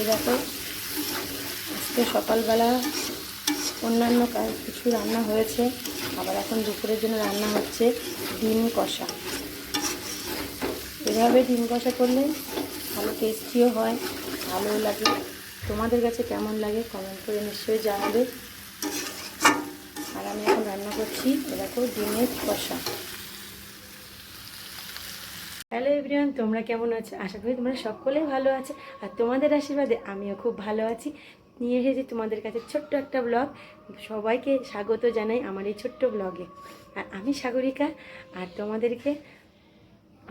এই দেখো। আজকে সকালবেলা অন্যান্য কিছু রান্না হয়েছে। আবার এখন দুপুরের জন্য রান্না হচ্ছে ডিম কষা। এভাবে ডিম কষা করলে ভালো টেস্টিও হয় ভালো লাগে। তোমাদের কাছে কেমন লাগে কমেন্ট করে নিশ্চয়ই জানাবে। আর আমি এখন রান্না করছি, এ দেখো ডিমের কষা। হ্যালো এভরিওয়ান তোমরা কেমন আছো? আশা করি তোমরা সকলেই ভালো আছো। আর তোমাদের আশীর্বাদে আমিও খুব ভালো আছি। নিয়ে এসেছি তোমাদের কাছে ছোট্ট একটা ব্লগ সবাইকে স্বাগত জানাই আমার এই ছোট্ট ব্লগে আর আমি সাগরিকা, আর তোমাদেরকে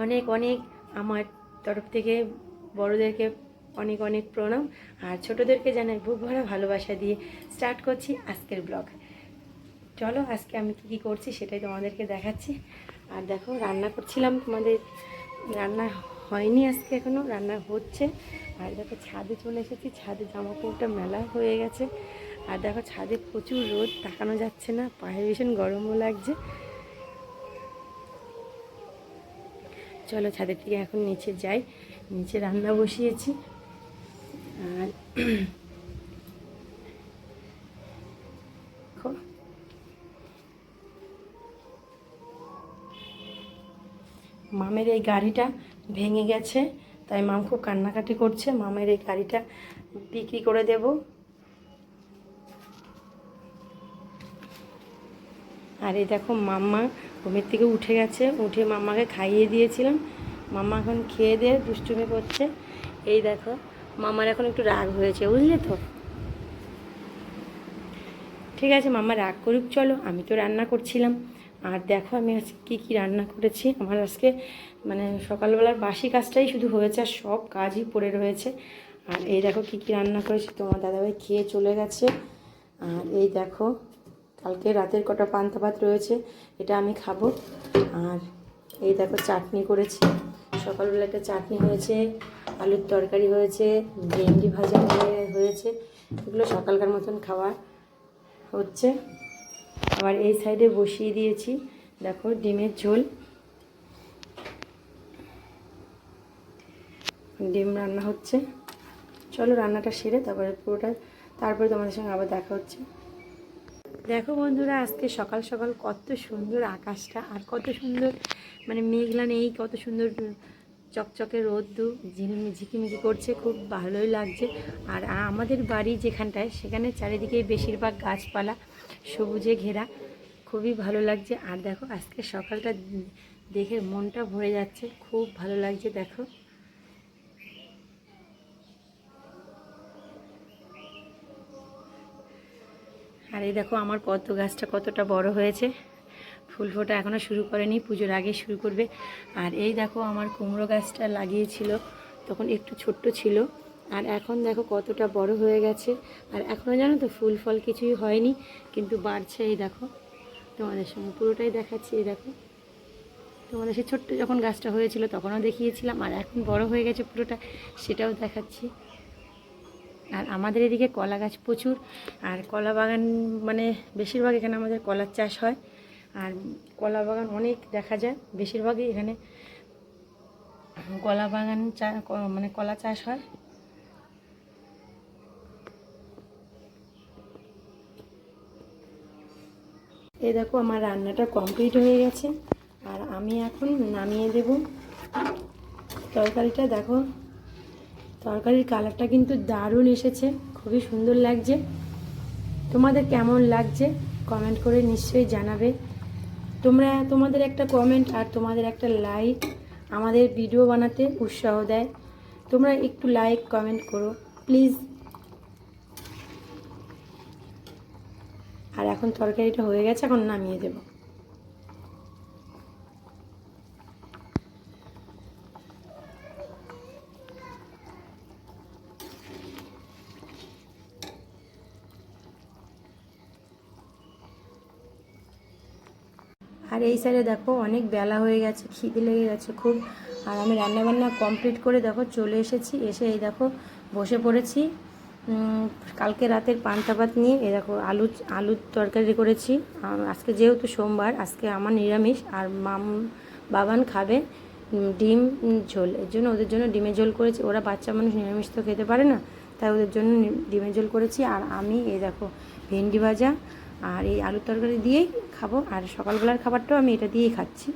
অনেক অনেক আমার তরফ থেকে বড়োদেরকে অনেক অনেক প্রণাম। আর ছোটোদেরকে জানাই বুক ভরা ভালোবাসা দিয়ে স্টার্ট করছি আজকের ব্লগ চলো আজকে আমি কী কী করছি সেটাই তোমাদেরকে দেখাচ্ছি। আর দেখো, রান্না করছিলাম তোমাদের রান্না হয়নি আজকে এখনও রান্না হচ্ছে। আর দেখো ছাদে চলে এসেছি, ছাদে জামা কাপড়টা মেলা হয়ে গেছে। আর দেখো ছাদে প্রচুর রোদ, তাকানো যাচ্ছে না, পায়ে ভীষণ গরমও লাগছে। চলো ছাদের থেকে এখন নিচে যাই, নিচে রান্না বসিয়েছি। আর মামের এই গাড়িটা ভেঙে গেছে, তাই মাম খুব কান্নাকাটি করছে। মামের এই গাড়িটা বিক্রি করে দেব। আর এই দেখো মাম্মা ঘুমের থেকে উঠে গেছে। উঠে মাম্মাকে খাইয়ে দিয়েছিলাম। মাম্মা এখন খেয়ে দিয়ে দুষ্টুমি করছে। এই দেখো, মামার এখন একটু রাগ হয়েছে, বুঝলে তো? ঠিক আছে মামা রাগ করুক, চলো, আমি তো রান্না করছিলাম। আর দেখো আমি আজকে কী কী রান্না করেছি। আমার আজকে মানে সকালবেলার বাসি কাজটাই শুধু হয়েছে আর সব কাজই পড়ে রয়েছে। আর এই দেখো কী কী রান্না করেছি। তোমার দাদাভাই খেয়ে চলে গেছে। আর এই দেখো, কালকে রাতের কটা পান্তা ভাত রয়েছে, এটা আমি খাব। আর এই দেখো চাটনি করেছি। সকালবেলা একটা চাটনি হয়েছে, আলুর তরকারি হয়েছে, ভেন্ডি ভাজা হয়েছে। এগুলো সকালকার মতন খাওয়া হচ্ছে। আবার এই সাইডে বসিয়ে দিয়েছি। দেখো ডিমের ঝোল। ডিম রান্না হচ্ছে। চলো রান্নাটা সেরে তারপরে পুরোটা, তারপরে তোমাদের সঙ্গে আবার দেখা হচ্ছে। দেখো বন্ধুরা, আজকে সকাল সকাল কত সুন্দর আকাশটা আর কত সুন্দর মানে মেঘলা নেই, কত সুন্দর চকচকে রোদ্দু ঝিমিমি ঝিকিমিকি করছে, খুব ভালোই লাগছে। আর আমাদের বাড়ি যেখানটায়, সেখানে চারিদিকে বেশিরভাগ গাছপালা। সবুজে ঘেরা। খুবই ভালো লাগছে। আর দেখো, আজকে সকালটা দেখে মনটা ভরে যাচ্ছে। খুব ভালো লাগছে, দেখো। আর এই দেখো, আমার পদ্ম গাছটা কতটা বড় হয়েছে। ফুল ফোটা এখনও শুরু করেনি, পুজোর আগে শুরু করবে। আর এই দেখো, আমার কুমড়ো গাছটা লাগিয়েছিল, তখন একটু ছোট্ট ছিল। আর এখন দেখো কতটা বড় হয়ে গেছে। আর এখনও জানো তো ফুল ফল কিছুই হয়নি, কিন্তু বাড়ছে এই দেখো। তোমাদের সঙ্গে পুরোটাই দেখাচ্ছি এই দেখো। তোমাদের সে ছোট্ট যখন গাছটা হয়েছিল তখনও দেখিয়েছিলাম, আর এখন বড় হয়ে গেছে পুরোটা, সেটাও দেখাচ্ছি। আর আমাদের এদিকে কলা গাছ প্রচুর, আর কলা বাগান মানে বেশিরভাগ এখানে আমাদের কলার চাষ হয়। আর কলা বাগান অনেক দেখা যায়, বেশিরভাগই এখানে কলা বাগান চা মানে কলা চাষ হয়। এই দেখো, আমার রান্নাটা কমপ্লিট হয়ে গেছে। আর আমি এখন নামিয়ে দেব। তরকারিটা দেখো, তরকারির কালারটা কিন্তু দারুণ এসেছে, খুবই সুন্দর লাগছে। তোমাদের কেমন লাগছে কমেন্ট করে নিশ্চয়ই জানাবে। তোমরা, তোমাদের একটা কমেন্ট আর তোমাদের একটা লাইক আমাদের ভিডিও বানাতে উৎসাহ দেয়। তোমরা একটু লাইক কমেন্ট করো প্লিজ আর এখন তরকারিটা হয়ে গেছে, এখন নামিয়ে দেবো। আর এই সাইডে দেখো, অনেক বেলা হয়ে গেছে, খিদে লেগে গেছে খুব। আর আমি রান্নাবান্না কমপ্লিট করে দেখো, চলে এসেছি, এসে এই দেখো, বসে পড়েছি। কালকে রাতের পান্তা ভাত নিয়ে দেখো আলু, আলুর তরকারি করেছি। আজকে যেহেতু সোমবার, আজকে আমার নিরামিষ, আর মাম, বাবান খাবে ডিম ঝোল। এর জন্য ওদের জন্য ডিমের ঝোল করেছি। ওরা বাচ্চা মানুষ, নিরামিষ তো খেতে পারে না, তাই ওদের জন্য ডিমের ঝোল করেছি। আর আমি, এই দেখো, ভেন্ডি ভাজা আর এই আলুর তরকারি দিয়েই খাব। আর সকালবেলার খাবারটাও আমি এটা দিয়েই খাচ্ছি।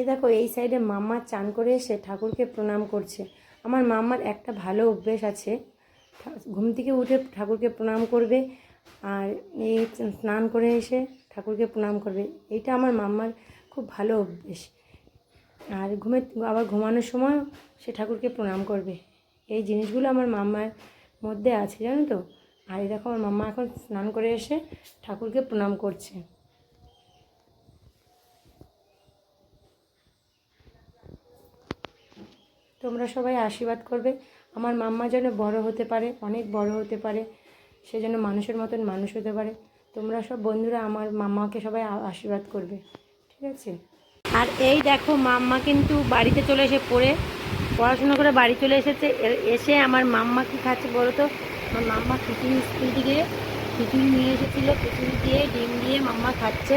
এ দেখো, এই সাইডে মাম্মা চান করে এসে ঠাকুরকে প্রণাম করছে। আমার মাম্মার একটা ভালো অভ্যেস আছে। ঘুম থেকে উঠে ঠাকুরকে প্রণাম করবে আর এই স্নান করে এসে ঠাকুরকে প্রণাম করবে। এইটা আমার মাম্মার খুব ভালো অভ্যেস। আর ঘুমে, আবার ঘুমানোর সময় সে ঠাকুরকে প্রণাম করবে। এই জিনিসগুলো আমার মাম্মার মধ্যে আছে, জানো তো? আর এই দেখো আমার মাম্মা এখন স্নান করে এসে ঠাকুরকে প্রণাম করছে। তোমরা সবাই আশীর্বাদ করবে। আমার মাম্মা যেন বড় হতে পারে, অনেক বড় হতে পারে, সে যেন মানুষের মতন মানুষ হতে পারে। তোমরা সব বন্ধুরা আমার মাম্মাকে সবাই আশীর্বাদ করবে, ঠিক আছে? আর এই দেখো, মাম্মা কিন্তু বাড়িতে চলে এসে পড়ে, পড়াশোনা করে বাড়ি চলে এসেছে। এসে আমার মাম্মা কি খাচ্ছে বলো তো? আমার মাম্মা খিচুড়ি স্কুল থেকে খিচুড়ি নিয়ে এসেছিল খিচুড়ি দিয়ে ডিম দিয়ে মাম্মা খাচ্ছে।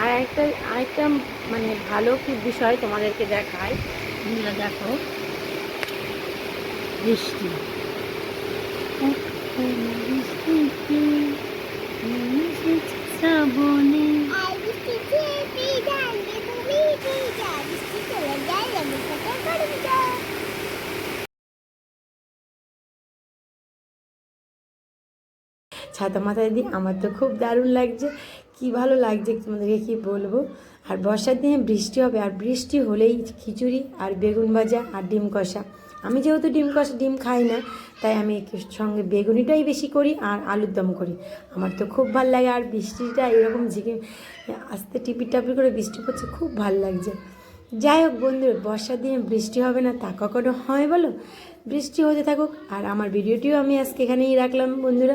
আর একটা, আরেকটা মানে ভালো কি বিষয় তোমাদেরকে দেখায় দেখো। বৃষ্টি। ছাতা মাথায় দিয়ে আমার তো খুব দারুণ লাগছে। কি ভালো লাগছে তোমাদেরকে কি বলব? আর বর্ষার দিনে বৃষ্টি হবে, আর বৃষ্টি হলেই খিচুড়ি আর বেগুন ভাজা আর ডিম কষা। আমি যেহেতু ডিম কষা, ডিম খাই না, তাই আমি সঙ্গে বেগুনিটাই বেশি করি আর আলুর দম করি। আমার তো খুব ভালো লাগে আর বৃষ্টিটা এরকম ঝিকে আস্তে টিপি টাপি করে বৃষ্টি পড়ছে, খুব ভালো লাগছে। যাই হোক বন্ধুরা, বর্ষার দিনে বৃষ্টি হবে না তা কখনো হয় বলো? বৃষ্টি হতে থাকুক, আর আমার ভিডিওটিও আমি আজকে এখানেই রাখলাম বন্ধুরা।